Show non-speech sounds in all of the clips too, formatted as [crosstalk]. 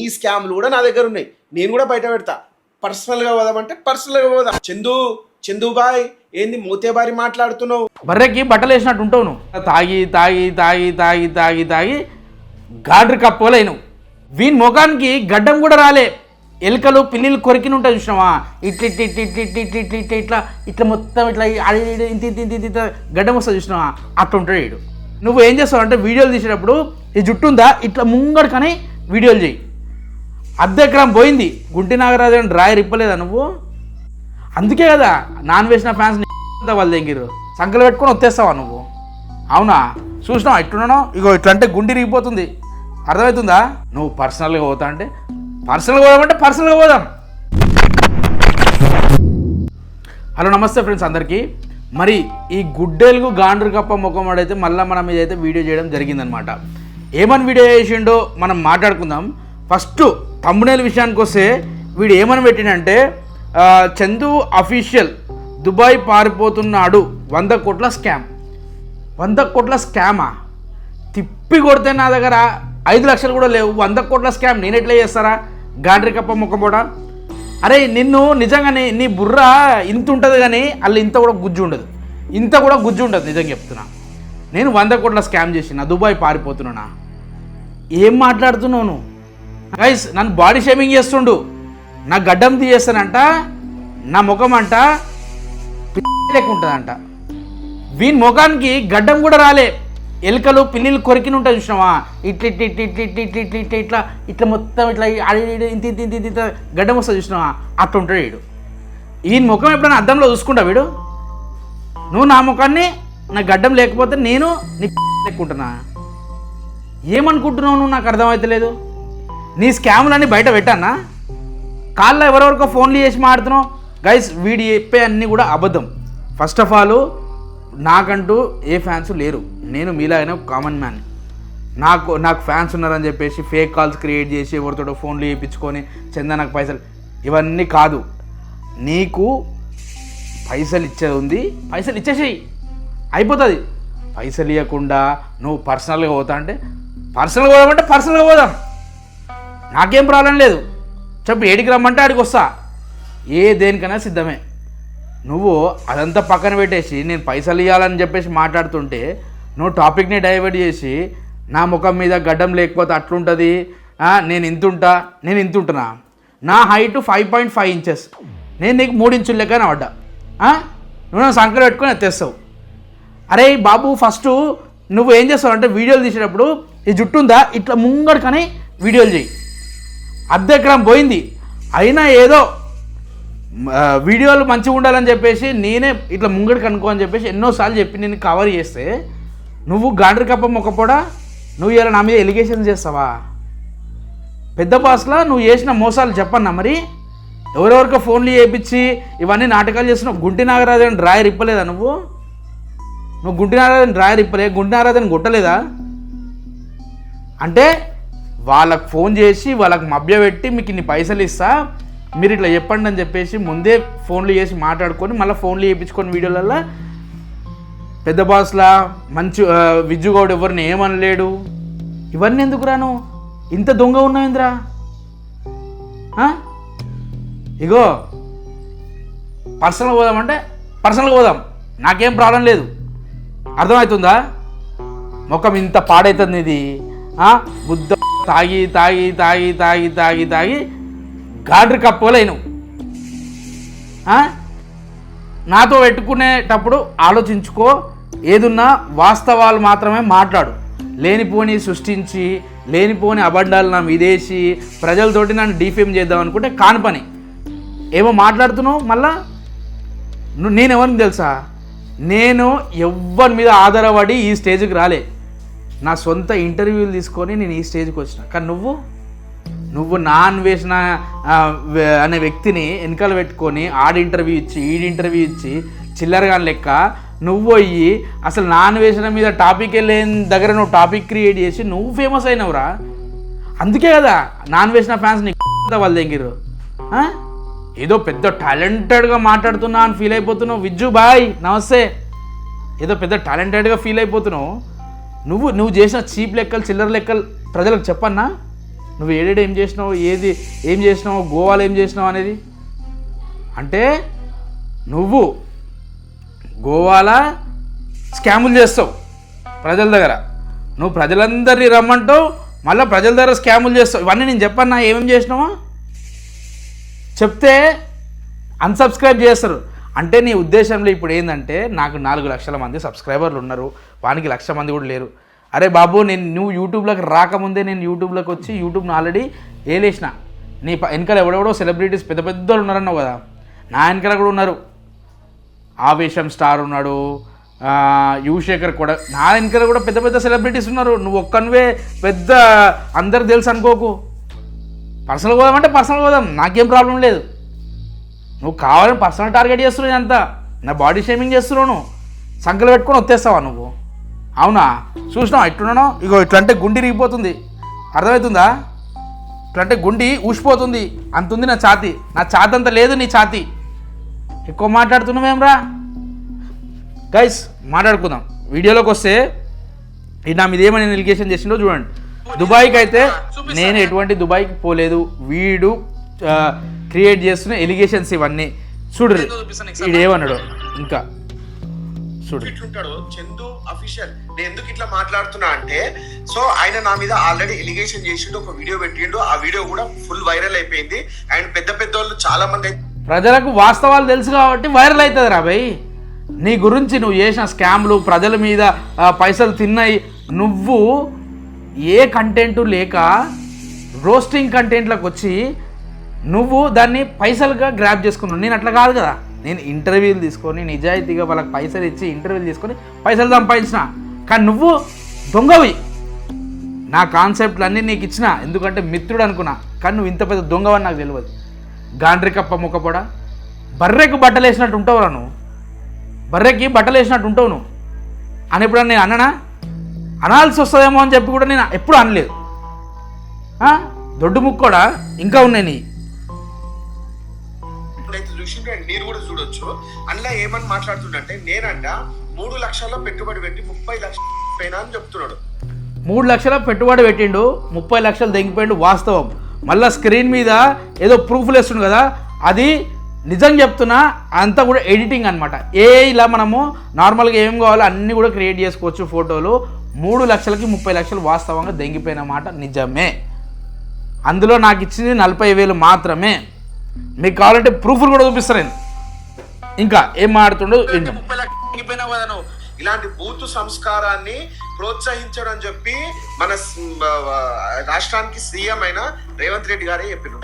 ఈ స్కామ్లు కూడా నా దగ్గర ఉన్నాయి. నేను కూడా బయట పెడతా. పర్సనల్గా పోదామంటే పర్సనల్గా పోదాం. చందు చందు బాయ్ ఏంది మోతేబారి మాట్లాడుతున్నావు? బర్రెకి బట్టలు వేసినట్టు ఉంటావు నువ్వు. తాగి తాగి తాగి తాగి తాగి తాగి గాడ్రి కప్పలేను. వీని ముఖానికి గడ్డం కూడా రాలే. ఎలుకలు పిల్లిలు కొరికిన ఉంటాయి చూసినావా? ఇట్లా ఇట్లా ఇట్లా ఇట్లా ఇట్లా ఇట్లా ఇట్లా ఇట్లా ఇట్లా మొత్తం ఇట్లా ఆడి ఇంత ఇంత ఇంత ఇంత ఇంత గడ్డం వస్తుంది చూసినావా? అట్లా ఉంటాడు వీడు నువ్వు ఏం చేస్తావు అంటే వీడియోలు తీసేటప్పుడు ఈ జుట్టు ఉందా? ఇట్లా ముంగడు కానీ వీడియోలు చేయి. అర్ధ ఎకరం పోయింది. గుంటి నాగరాజు అని డ్రాయర్ ఇప్పలేదా నువ్వు? అందుకే కదా నాన్ వేసిన ఫ్యాన్స్ [laughs] వాళ్ళ దగ్గర సంకలు పెట్టుకొని వచ్చేస్తావా నువ్వు? అవునా? చూసినావు? ఎట్లున్నానో ఇగో ఇట్లా అంటే గుండి రిగిపోతుంది అర్థమవుతుందా? నువ్వు పర్సనల్గా పోతా అంటే పర్సనల్గా పోదామంటే పర్సనల్గా పోదాం. హలో నమస్తే ఫ్రెండ్స్ అందరికీ. మరి ఈ గుడ్డెలుగు గాండ్రు కప్ప ముఖం వాడైతే మళ్ళీ మనం ఇదైతే వీడియో చేయడం జరిగిందనమాట ఏమని వీడియో చేసిండో మనం మాట్లాడుకుందాం. ఫస్ట్ తమ్మునేల విషయానికి వస్తే వీడు ఏమని పెట్టినంటే చందు అఫీషియల్ దుబాయ్ పారిపోతున్నాడు వంద కోట్ల స్కామ్. వంద కోట్ల స్కామా? తిప్పి కొడితే నా దగ్గర ఐదు లక్షలు కూడా లేవు వంద కోట్ల స్కామ్. నేను ఎట్లా చేస్తారా? గాడ్రి కప్ప ముఖం అరే నిన్ను నిజంగానే నీ బుర్ర ఇంత ఉంటుంది కానీ అల్లు ఇంత కూడా గుజ్జు ఉండదు. ఇంత కూడా గుజ్జు ఉండదు నిజంగా చెప్తున్నా. నేను వంద కోట్ల స్కామ్ చేసిన దుబాయ్ పారిపోతున్నానా? ఏం మాట్లాడుతున్నావు నువ్వు? గైస్ నన్ను బాడీ షేమింగ్ చేస్తుండు. నా గడ్డం తీయేస్తానంట నా ముఖం అంట లెక్క ఉంటుందంట వీని ముఖానికి గడ్డం కూడా రాలే. ఎలుకలు పిల్లిలు కొరికిన ఉంటాయి చూసినావా? ఇట్ల ఇట్ల ఇట్ల ఇట్ల ఇట్ల ఇట్ల ఇట్ల ఇట్లా ఇట్లా ఇట్లా మొత్తం ఇట్లా ఆడి ఇంత ఇంత ఇంత ఇంత ఇంత గడ్డం వస్తుంది చూసినావా? అట్లా ఉంటాడు వీడు. ఈయన ముఖం ఎప్పుడైనా అద్దంలో చూసుకుంటా వీడు? నువ్వు నా ముఖాన్ని నా గడ్డం లేకపోతే నేను నీ లెక్కుంటున్నా ఏమనుకుంటున్నావు నువ్వు? నాకు అర్థమవుతలేదు నీ స్కాములన్నీ బయట పెట్టానా కాళ్ళ ఎవరెవరికో ఫోన్లు చేసి మాడుతున్నావు గైస్ వీడి చెప్పే అన్నీ కూడా అబద్ధం. ఫస్ట్ ఆఫ్ ఆల్ నాకంటూ ఏ ఫ్యాన్స్ లేరు. నేను మీలాగనే కామన్ మ్యాన్ నాకు నాకు ఫ్యాన్స్ ఉన్నారని చెప్పేసి ఫేక్ కాల్స్ క్రియేట్ చేసి ఎవరితో ఫోన్లు చేయించుకొని చందా నాకు పైసలు ఇవన్నీ కాదు. నీకు పైసలు ఇచ్చేది ఉంది. పైసలు ఇచ్చేసేయి. అయిపోతుంది. పైసలు ఇవ్వకుండా నువ్వు పర్సనల్గా పోతా అంటే పర్సనల్గా పోదామంటే పర్సనల్గా పోదాం. నాకేం ప్రాబ్లం లేదు. చెప్పు ఏడికి రమ్మంటే ఆడికి వస్తా. ఏ దేనికైనా సిద్ధమే. నువ్వు అదంతా పక్కన పెట్టేసి నేను పైసలు ఇవ్వాలని చెప్పేసి మాట్లాడుతుంటే నువ్వు టాపిక్ని డైవర్ట్ చేసి నా ముఖం మీద గడ్డం లేకపోతే అట్లుంటుంది? నేను ఇంతుంటా? నేను ఇంతుంటున్నా నా height five point five inches నేను నీకు మూడు ఇంచులు లెక్కన పడ్డా. నువ్వు నా సంకలు పెట్టుకొని ఎత్తేస్తావు. అరే బాబు ఫస్ట్ నువ్వు ఏం చేస్తావు అంటే వీడియోలు తీసేటప్పుడు ఈ జుట్టు ఉందా? ఇట్లా ముంగడు కానీ వీడియోలు చేయి. అర్ధెకరం పోయింది. అయినా ఏదో వీడియోలు మంచిగా ఉండాలని చెప్పేసి నేనే ఇట్లా ముంగడికి అనుకో అని చెప్పేసి ఎన్నోసార్లు చెప్పి నేను కవర్ చేస్తే నువ్వు గాండ్రి కప్ప మొక్కపోడా నువ్వు ఇలా నా మీద ఎలిగేషన్ చేస్తావా? పెద్ద బాస్లా నువ్వు చేసిన మోసాలు చెప్పన్నా మరి? ఎవరెవరికో ఫోన్లు చేయించి ఇవన్నీ నాటకాలు చేస్తున్నావు? గుంటి నాగరాజన్ డ్రాయర్ ఇప్పలేదా నువ్వు? నువ్వు గుంటి నాగరాజన్ డ్రాయర్ ఇప్పలే గుంటి నాగరాజన్ కొట్టలేదా? అంటే వాళ్ళకు ఫోన్ చేసి వాళ్ళకి మభ్యపెట్టి మీకు ఇన్ని పైసలు ఇస్తా మీరు ఇట్లా చెప్పండి అని చెప్పేసి ముందే ఫోన్లు చేసి మాట్లాడుకొని మళ్ళీ ఫోన్లు చేయించుకొని వీడియోలలో పెద్ద బాస్లా మంచి విజ్జుగౌడ్ ఎవరిని ఏమనలేడు. ఇవన్నీ ఎందుకు రాను ఇంత దొంగ ఉన్నావేంద్రా? ఇగో పర్సనల్ పోదామంటే పర్సనల్ పోదాం. నాకేం ప్రాబ్లం లేదు. అర్థమవుతుందా? ముఖం ఇంత పాడవుతుంది ఇది బుద్ధ తాగి తాగి తాగి తాగి తాగి తాగి గాడ్రి కప్పలేను. నాతో పెట్టుకునేటప్పుడు ఆలోచించుకో ఏదున్నా వాస్తవాలు మాత్రమే మాట్లాడు. లేనిపోని సృష్టించి లేనిపోని అబద్ధాలు నా మీదేసి ప్రజలతోటి నన్ను డిఫేమ్ చేద్దాం అనుకుంటే కాని పని. ఏమో మాట్లాడుతున్నావు మళ్ళా? నేను ఎవరిని తెలుసా? నేను ఎవరి మీద ఆధారపడి ఈ స్టేజ్కి రాలే. నా సొంత ఇంటర్వ్యూలు తీసుకొని నేను ఈ స్టేజ్కి వచ్చిన. కానీ నువ్వు? నువ్వు నాన్ వేసిన అనే వ్యక్తిని వెనకాల పెట్టుకొని ఆడి ఇంటర్వ్యూ ఇచ్చి ఈడి ఇంటర్వ్యూ ఇచ్చి చిల్లరగా లెక్క నువ్వు పోయి అసలు నాన్ వేసిన మీద టాపిక్ వెళ్ళేని దగ్గర నువ్వు టాపిక్ క్రియేట్ చేసి నువ్వు ఫేమస్ అయినవురా? అందుకే కదా నాన్ వేసిన ఫ్యాన్స్ నీకు [laughs] వాళ్ళ దగ్గర ఏదో పెద్ద టాలెంటెడ్గా మాట్లాడుతున్నా అని ఫీల్ అయిపోతున్నావు. విజ్జు బాయ్ నమస్తే. ఏదో పెద్ద టాలెంటెడ్గా ఫీల్ అయిపోతున్నావు. నువ్వు నువ్వు చేసిన చీప్ లెక్కలు చిల్లర లెక్కలు ప్రజలకు చెప్పన్నా? నువ్వు ఏడేడు ఏం చేసినావు ఏది ఏం చేసినావు గోవాలో ఏం చేసినావు అనేది? అంటే నువ్వు గోవాలో స్కాములు చేస్తావు ప్రజల దగ్గర. నువ్వు ప్రజలందరినీ రమ్మంటావు మళ్ళీ ప్రజల దగ్గర స్కాములు చేస్తావు. ఇవన్నీ నేను చెప్పన్నా ఏమేమి చేసినావా? చెప్తే అన్సబ్స్క్రైబ్ చేస్తారు. అంటే నీ ఉద్దేశంలో ఇప్పుడు ఏంటంటే నాకు నాలుగు లక్షల మంది సబ్స్క్రైబర్లు ఉన్నారు వానికి లక్ష మంది కూడా లేరు. అరే బాబు నేను నువ్వు యూట్యూబ్లోకి రాకముందే నేను యూట్యూబ్లోకి వచ్చి యూట్యూబ్ను ఆల్రెడీ ఏలేసిన నీ ప- వెనకాల ఎవడెవడో సెలబ్రిటీస్ పెద్ద పెద్ద వాళ్ళు ఉన్నారన్నావు కదా. నా వెనకాల కూడా ఉన్నారు. ఆవేశం స్టార్ ఉన్నాడు యువశేఖర్ కూడా నా వెనకాల కూడా పెద్ద పెద్ద సెలబ్రిటీస్ ఉన్నారు. నువ్వు ఒక్కనివే పెద్ద అందరికి తెలుసు అనుకోకు. పర్సనల్ పోదాం అంటే పర్సనల్ పోదాం. నాకేం ప్రాబ్లం లేదు. నువ్వు కావాలని పర్సనల్ టార్గెట్ చేస్తున్నావు అంతా నా బాడీ షేమింగ్ చేస్తున్నావు నువ్వు. సంకలు పెట్టుకొని వచ్చేస్తావా నువ్వు? అవునా? చూసినావా? ఎట్లున్నానో? ఇగో ఇట్లా అంటే గుండి రిగిపోతుంది అర్థమవుతుందా? ఇట్లా అంటే గుండి ఊసిపోతుంది. అంత ఉంది నా ఛాతి. నా ఛాతి అంత లేదు నీ ఛాతి. ఎక్కువ మాట్లాడుతున్నావేమ్రా గైస్ మాట్లాడుకుందాం. వీడియోలోకి వస్తే ఇది నా మీద ఏమని ఎలిగేషన్ చేసిండో చూడండి. దుబాయ్కి అయితే నేను ఎటువంటి దుబాయ్కి పోలేదు. వీడు క్రియేట్ చేస్తున్న ఎలిగేషన్స్ ఇవన్నీ. చూడు ఏమన్నాడు? ఇంకా. చూడు. ఇట్లుంటాడు చందు అఫీషియల్ నేను ఎందుకు ఇట్లా మాట్లాడుతున్నా అంటే సో ఆయన నా మీద ఆల్రెడీ ఎలిగేషన్ చేసిండు ఒక వీడియో పెట్టిండు. ఆ వీడియో కూడా ఫుల్ వైరల్ అయిపోయింది. అండ్ పెద్ద పెద్ద వాళ్ళు చాలా మంది ప్రజలకు వాస్తవాలు తెలుసు కాబట్టి వైరల్ అవుతుంది రా భయ్ నీ గురించి నువ్వు చేసిన స్కామ్లు ప్రజల మీద పైసలు తిన్నాయి. నువ్వు ఏ కంటెంట్ లేక రోస్టింగ్ కంటెంట్లకు వచ్చి నువ్వు దాన్ని పైసలుగా గ్రాప్ చేసుకున్నావు. నేను అట్లా కాదు కదా. నేను ఇంటర్వ్యూలు తీసుకొని నిజాయితీగా వాళ్ళకి పైసలు ఇచ్చి ఇంటర్వ్యూలు తీసుకొని పైసలు సంపాదించిన. కానీ నువ్వు దొంగవి. నా కాన్సెప్ట్లు అన్నీ నీకు ఇచ్చిన. ఎందుకంటే మిత్రుడు అనుకున్నా. కానీ నువ్వు ఇంత పెద్ద దొంగవని నాకు తెలియదు. గాండ్రికప్ప ముఖపొడ బర్రెకు బట్టలు వేసినట్టు ఉంటావురా నువ్వు. బర్రెకి బట్టలు వేసినట్టు ఉంటావు నువ్వు. అని ఎప్పుడన్నా నేను అన్ననా? అనాల్సి వస్తుందేమో అని చెప్పి కూడా నేను ఎప్పుడు అనలేదు. దొడ్డు దొడ్డు ముక్కోడా? ఇంకా ఉన్నాయి నీ. ఇప్పుడైతే మీరు కూడా చూడొచ్చు. అందులో ఏమని మాట్లాడుతుండంటే నేనంట మూడు లక్షల పెట్టుబడి పెట్టి ముప్పై లక్షల పైన అని చెప్తున్నాడు. మూడు లక్షల పెట్టుబడి పెట్టిండు ముప్పై లక్షలు దెంగిపోయిండు వాస్తవం. మళ్ళీ స్క్రీన్ మీద ఏదో ప్రూఫ్లు వేస్తుండు కదా అది నిజం చెప్తున్నా అంతా కూడా ఎడిటింగ్ అనమాట ఏ ఇలా మనము నార్మల్గా ఏం కావాలో అన్నీ కూడా క్రియేట్ చేసుకోవచ్చు ఫోటోలు. మూడు లక్షలకి ముప్పై లక్షలు వాస్తవంగా దెంగిపోయిన మాట నిజమే. అందులో నాకు ఇచ్చింది నలభై వేలు మాత్రమే. మీకు కావాలంటే ప్రూఫ్లు కూడా చూపిస్తాను నేను. ఇంకా ఏం మాడుతుండో నువ్వు ఇలాంటి బూతు సంస్కారాన్ని ప్రోత్సహించడం అని చెప్పి మన రాష్ట్రానికి సీఎం అయిన రేవంత్ రెడ్డి గారే చెప్పిన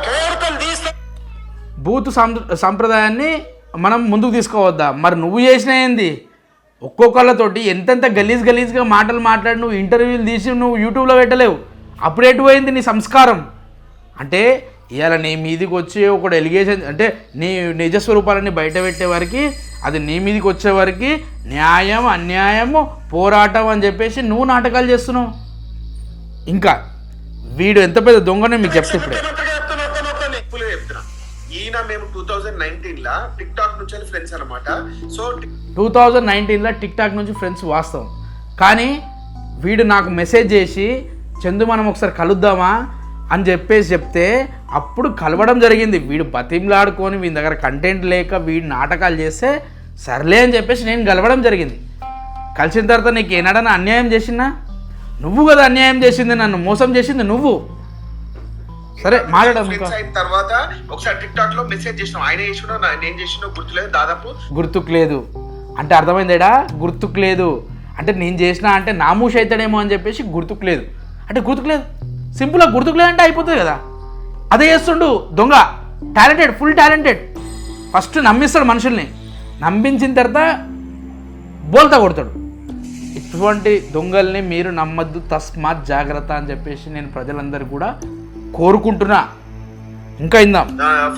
బూత్ సం సంప్రదాయాన్ని మనం ముందుకు తీసుకోవద్దా? మరి నువ్వు చేసిన ఏంది? ఒక్కొక్కళ్ళతోటి ఎంతెంత గలీజ్ గలీజ్గా మాటలు మాట్లాడి నువ్వు ఇంటర్వ్యూలు తీసి నువ్వు యూట్యూబ్లో పెట్టలేవు. అప్పుడు ఎటు పోయింది నీ సంస్కారం? అంటే ఇవాళ నీ మీదికి వచ్చి ఒకడు ఎలిగేషన్ అంటే నీ నిజ స్వరూపాలని బయట పెట్టే వరకు అది నీ మీదికి వచ్చే వరకు న్యాయం అన్యాయము పోరాటం అని చెప్పేసి నువ్వు నాటకాలు చేస్తున్నావు. ఇంకా వీడు ఎంత పెద్ద దొంగనే మీకు చెప్తే ఇప్పుడే. ఈయన మేము టూ థౌజండ్ నైన్టీన్ లా టిక్ టాక్ నుంచి ఫ్రెండ్స్ అనమాట సో టూ థౌజండ్ నైన్టీన్లో టిక్ టాక్ నుంచి ఫ్రెండ్స్ వాస్తవం. కానీ వీడు నాకు మెసేజ్ చేసి చందు మనం ఒకసారి కలుద్దామా? అని చెప్పేసి చెప్తే అప్పుడు కలవడం జరిగింది. వీడు బతిమ్లాడుకొని వీని దగ్గర కంటెంట్ లేక వీడు నాటకాలు చేస్తే సర్లే అని చెప్పేసి నేను కలవడం జరిగింది. కలిసిన తర్వాత నీకు ఏనాడన్నా అన్యాయం చేసినా నువ్వు కదా అన్యాయం చేసింది నన్ను మోసం చేసింది నువ్వు. సరే అయిన తర్వాత ఒకసారి టిక్ టాక్లో మెసేజ్ చేసినాం. ఆయన చేసినో నేను చేసినో గుర్తులేదు దాదాపు. గుర్తుకు లేదు. అంటే అర్థమైందేడా? గుర్తుకు లేదు. అంటే నేను చేసిన అంటే నామూష్ అవుతాడేమో అని చెప్పేసి గుర్తుకు లేదు. అంటే గుర్తుకు లేదు. సింపుల్గా గుర్తుకు లేదంటే అయిపోతుంది కదా. అదే చేస్తుండు దొంగ. Talented full talented. ఫస్ట్ నమ్మిస్తాడు మనుషుల్ని. నమ్మించిన తర్వాత బోల్తా కొడతాడు. ఇటువంటి దొంగల్ని మీరు నమ్మద్దు తస్మాత్ జాగ్రత్త అని చెప్పేసి నేను ప్రజలందరూ కూడా కోరుకుంటున్నా. ఇంకా ఇందాం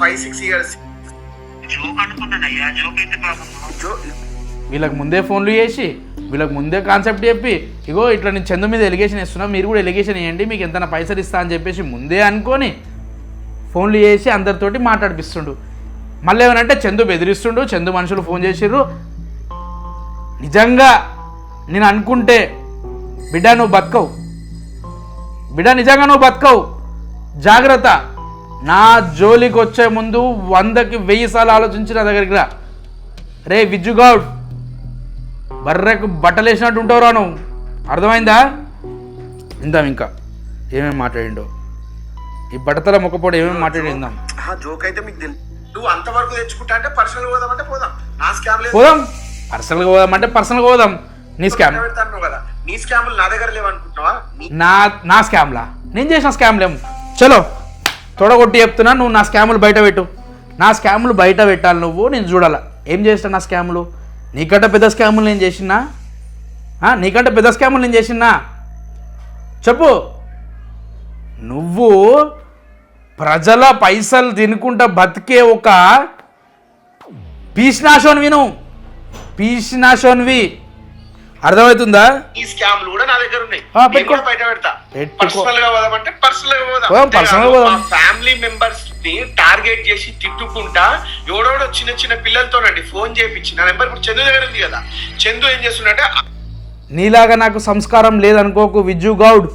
ఫైవ్ సిక్స్ ఇయర్స్ వీళ్ళకి ముందే ఫోన్లు చేసి వీళ్ళకి ముందే కాన్సెప్ట్ చెప్పి ఇగో ఇట్లా నేను చందు మీద ఎలిగేషన్ ఇస్తున్నా మీరు కూడా ఎలిగేషన్ వేయండి మీకు ఎంత పైసలు ఇస్తా అని చెప్పేసి ముందే అనుకొని ఫోన్లు చేసి అందరితోటి మాట్లాడిపిస్తుండు. మళ్ళీ ఏమనంటే చందు బెదిరిస్తుండు చందు మనుషులు ఫోన్ చేసిర్రు. నిజంగా నేను అనుకుంటే బిడ్డ నువ్వు బతకవు. బిడ్డ నిజంగా నువ్వు బతకవు. జాగ్రత్త. నా జోలికి వచ్చే ముందు వందకి వెయ్యి సార్లు ఆలోచించి నా దగ్గరికి రా. రే విజ్జుగౌడ్ బర్రెకు బట్టలు వేసినట్టు ఉంటావురా నువ్వు. అర్థమైందా? ఇందాం ఇంకా. ఏమేమి మాట్లాడిండో. ఈ బట్టతల మొక్కపోడు ఏమేమి మాట్లాడి ఇందాం జోక్ అయితే మీకు తెలుసు నువ్వు అంతవరకు తెచ్చుకుంటా అంటే పర్సనల్ పోదామంటే పోదాం. నా స్కామ్ లేదు. పోదాం. పర్సనల్గా పోదాం అంటే పర్సనల్గా పోదాం. నీ స్కామ్ కదా నీ స్కాములు నా దగ్గర లేవనుకుంటున్నావా నీ నా నా స్కామ్లా నేను చేసిన స్కామ్లేం చలో. తొడగొట్టి చెప్తున్నా నువ్వు నా స్కాములు బయట పెట్టు. నా స్కాములు బయట పెట్టాలి నువ్వు నేను చూడాలా. ఏం చేస్తా నా స్కాములు నీకంటే పెద్ద స్కాములు నేను చేసినా? నీకంటే పెద్ద స్కాములు నేను చేసినా? చెప్పు. నువ్వు ప్రజల పైసలు తినుకుంటా బతికే ఒక పీసినాశోన్వి నువ్వు పీసినాశోన్వి అర్థమవుతుందా? ఈ స్కామ్లు కూడా నా దగ్గర ఉన్నాయి. బయట పెడతా. పర్సనల్గా పోదామంటే పర్సనల్గా పోదాం. ఫ్యామిలీ మెంబర్స్ని టార్గెట్ చేసి తిట్టుకుంటా ఎవడోడో చిన్న చిన్న పిల్లలతోనండి ఫోన్ చేయించి నా నెంబర్ ఇప్పుడు చందు దగ్గర ఉంది కదా. చందు ఏం చేస్తున్నట్టే నీలాగా నాకు సంస్కారం లేదనుకోకు విజ్జు గౌడ్.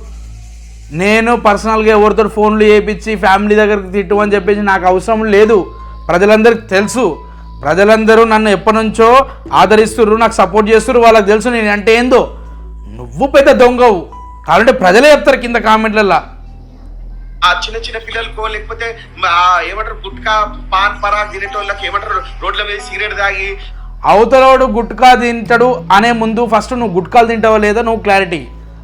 నేను పర్సనల్గా ఎవరితో ఫోన్లు చేయించి ఫ్యామిలీ దగ్గరికి తిట్టు అని చెప్పేసి నాకు అవసరం లేదు. ప్రజలందరికీ తెలుసు. ప్రజలందరూ నన్ను ఎప్పటి నుంచో ఆదరిస్తుర్రు నాకు సపోర్ట్ చేస్తుర్రు వాళ్ళకి తెలుసు నేను అంటే ఏందో. నువ్వు పెద్ద దొంగవు. కావాలంటే ప్రజలే చెప్తారు కింద కామెంట్లల్లో. ఆ చిన్న చిన్న పిల్లలకో లేకపోతే ఏమంటారు గుట్కా పాన్ పరా తినేటోళ్ళకి ఏమంటారు రోడ్ల మీద సిగరెట్ తాగి. అవతలోడు గుట్కా తింటాడు అనే ముందు ఫస్ట్ నువ్వు గుట్కాలు తింటావో లేదో నువ్వు క్లారిటీ.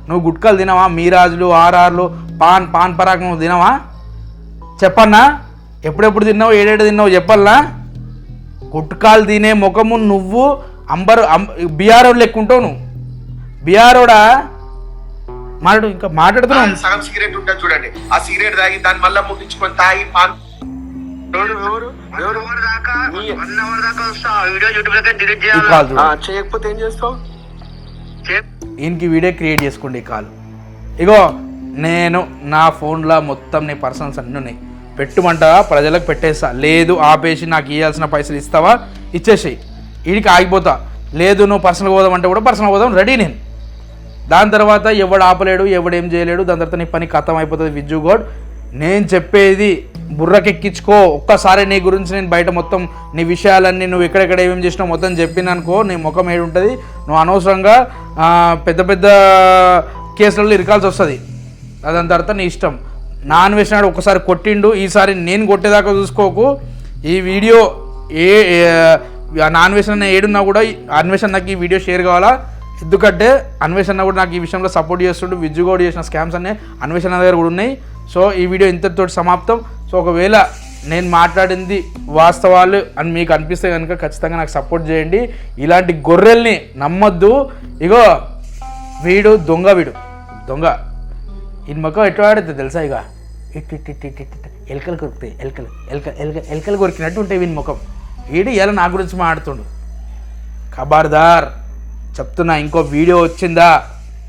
నువ్వు గుట్కాలు తినవా? మీరాజులు ఆర్ఆర్లు పాన్ పాన్ పరాక్ నువ్వు తినవా? చెప్పన్నా? ఎప్పుడెప్పుడు తిన్నావు? ఏడేడు తిన్నావు? చెప్పాలనా? గుట్కాలు తినే ముఖము నువ్వు అంబరు బీఆర్ఓ లెక్కుంటావు నువ్వు. బీఆర్ఓడా? మాట్లాడు ఇంకా మాట్లాడుతున్నావు. సగం సిగరెట్ ఉంటుంది చూడండి. ఆ సిగరెట్ తాగి దాన్ని మళ్ళీ ముట్టించుకొని తాగి పాన్ చేయకపోతే ఏం చేస్తావు? ఈయనకి వీడియో క్రియేట్ చేసుకోండి ఈ కాల్. ఇగో నేను నా ఫోన్లో మొత్తం నీ పర్సనల్స్ అన్నీ ఉన్నాయి. పెట్టుమంటావా? ప్రజలకు పెట్టేస్తా. లేదు ఆపేసి నాకు ఇవ్వాల్సిన పైసలు ఇస్తావా? ఇచ్చేసేయి. వీడికి ఆగిపోతా. లేదు నువ్వు పర్సనల్ పోదాం అంటే కూడా పర్సనల్ పోదాం రెడీ నేను. దాని తర్వాత ఎవడు ఆపలేడు ఎవడు ఏం చేయలేడు దాని తర్వాత నీ పని ఖతం అయిపోతుంది విజ్జు గోడ్. నేను చెప్పేది బుర్రకెక్కించుకో. ఒక్కసారి నీ గురించి నేను బయట మొత్తం నీ విషయాలన్నీ నువ్వు ఎక్కడెక్కడ ఏమేమి చేసినావు మొత్తం చెప్పిననుకో నీ ముఖం ఏడు ఉంటుంది నువ్వు అనవసరంగా పెద్ద పెద్ద కేసులలో ఇరకాల్సి వస్తుంది. దాని తర్వాత నీ ఇష్టం. నాన్ వేసినాడు ఒకసారి కొట్టిండు ఈసారి నేను కొట్టేదాకా చూసుకోకు. ఈ వీడియో ఏ ఆ నాన్ వేసిన ఏడున్నా కూడా అన్వేషణ నాకు ఈ వీడియో షేర్ కావాలా? ఎందుకంటే అన్వేషణ కూడా నాకు ఈ విషయంలో సపోర్ట్ చేస్తుండు విజ్జు కూడా చేసిన స్కామ్స్ అన్నీ అన్వేషణ దగ్గర కూడా ఉన్నాయి. సో ఈ వీడియో ఇంతటితో సమాప్తం. సో ఒకవేళ నేను మాట్లాడింది వాస్తవాలు అని మీకు అనిపిస్తే కనుక ఖచ్చితంగా నాకు సపోర్ట్ చేయండి. ఇలాంటి గొర్రెల్ని నమ్మొద్దు. ఇగో వీడు దొంగ వీడు. దొంగ. ఈయన మొక్క ఎట్లా ఆడుతుంది తెలుసా ఇక? ఇట్ ఇట్ ఇట్ ఇట్ ఇట్ ఎలకలు కొరుకుతాయి ఎలకలు ఎలక ఎలక ఎలకలు కొరికినట్టు ఉంటాయి వీని ముఖం వీడు ఇలా నా గురించి మాట్లాడుతుండు ఖబర్దార్ చెప్తున్నా ఇంకో వీడియో వచ్చిందా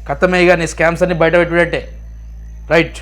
కథమేగా నీ స్కామ్స్ అన్ని బయట పెట్టుబట్టే రైట్